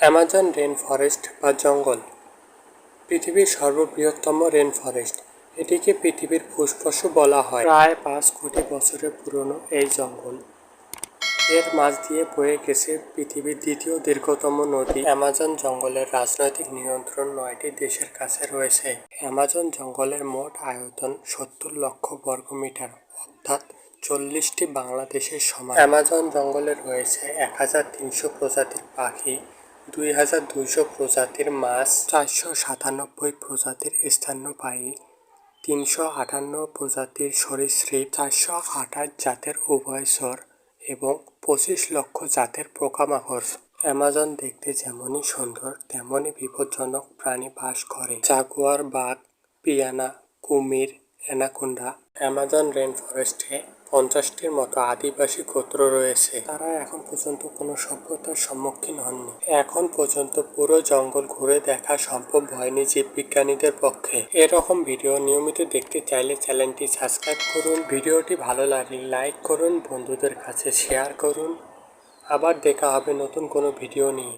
Amazon rain forest বা জঙ্গল। পৃথিবীর সর্ববৃহত্তম রেন ফরেস্ট এটিকে পৃথিবীর ফুসফুসও বলা হয়। প্রায় পাঁচ কোটি বছরের পুরনো এই জঙ্গল। এর মাঝ দিয়ে বয়ে গেছে পৃথিবীর দ্বিতীয় দীর্ঘতম নদী। অ্যামাজন জঙ্গলের রাজনৈতিক নিয়ন্ত্রণ নয়টি দেশের কাছে রয়েছে। অ্যামাজন জঙ্গলের মোট আয়তন সত্তর লক্ষ বর্গমিটার অর্থাৎ চল্লিশটি বাংলাদেশের সমান। অ্যামাজন জঙ্গলে রয়েছে এক হাজার তিনশো প্রজাতির পাখি দুই হাজার দুইশো প্রজাতির মাছ, চারশো সাতানব্বই প্রজাতির স্তন্যপায়ী, তিনশো আটান্ন প্রজাতির সরীসৃপ, চারশো আঠাশ জাতের উভয়চর এবং পঁচিশ লক্ষ জাতের পোকামাকড়। অ্যামাজন দেখতে যেমনই সুন্দর, তেমনই বিপজ্জনক প্রাণী বাস করে। জাগুয়ার বাঘ, পিয়ানা, কুমির, অ্যানাকোন্ডা, অ্যামাজন রেন ফরেস্টে পঞ্চাশটির মতো আদিবাসী গোত্র রয়েছে। তারা এখন পর্যন্ত কোনো সভ্যতার সম্মুখীন হননি। এখন পর্যন্ত পুরো জঙ্গল ঘুরে দেখা সম্ভব হয়নি জীববিজ্ঞানীদের পক্ষে। এরকম ভিডিও নিয়মিত দেখতে চাইলে চ্যানেলটি সাবস্ক্রাইব করুন। ভিডিওটি ভালো লাগলে লাইক করুন, বন্ধুদের কাছে শেয়ার করুন। আবার দেখা হবে নতুন কোনো ভিডিও নিয়ে।